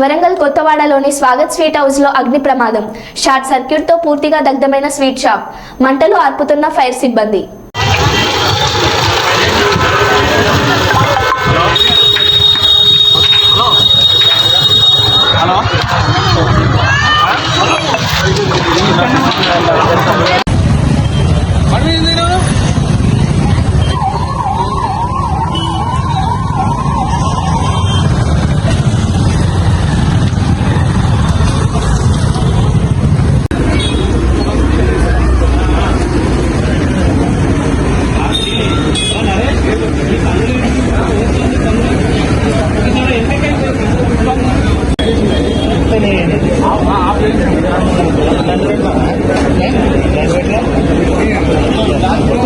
వరంగల్ కొత్తవాడలోని స్వాగత్ స్వీట్ హౌస్లో అగ్ని ప్రమాదం. షార్ట్ సర్క్యూట్తో పూర్తిగా దగ్ధమైన స్వీట్ షాప్. మంటలు ఆర్పుతున్న ఫైర్ సిబ్బంది. ലാസ്റ്റ്